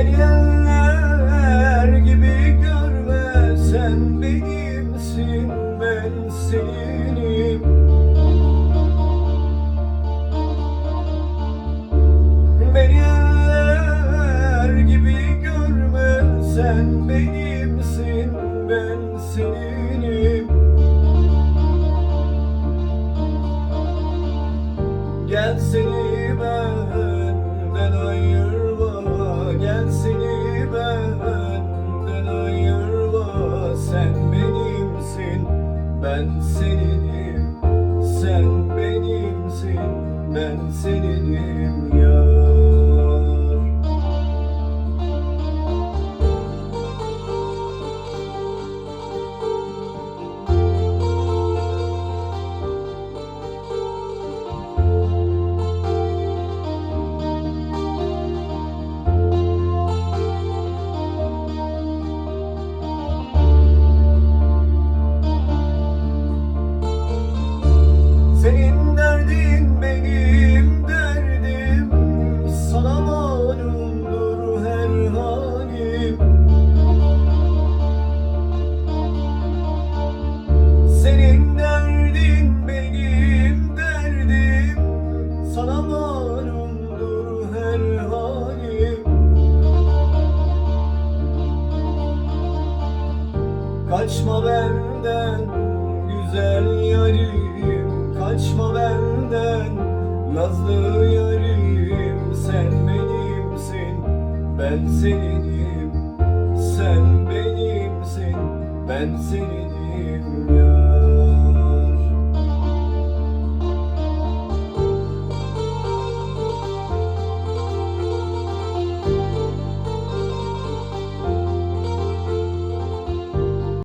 Beğenler gibi görme sen benimsin ben senim Beğenler gibi görme sen benimsin ben senim Gel seni ben seninim Sen benimsin ben seninim yar Kaçma benden güzel yarim Kaçma benden nazlı yarim Sen benimsin ben seninim. Sen benimsin ben seninim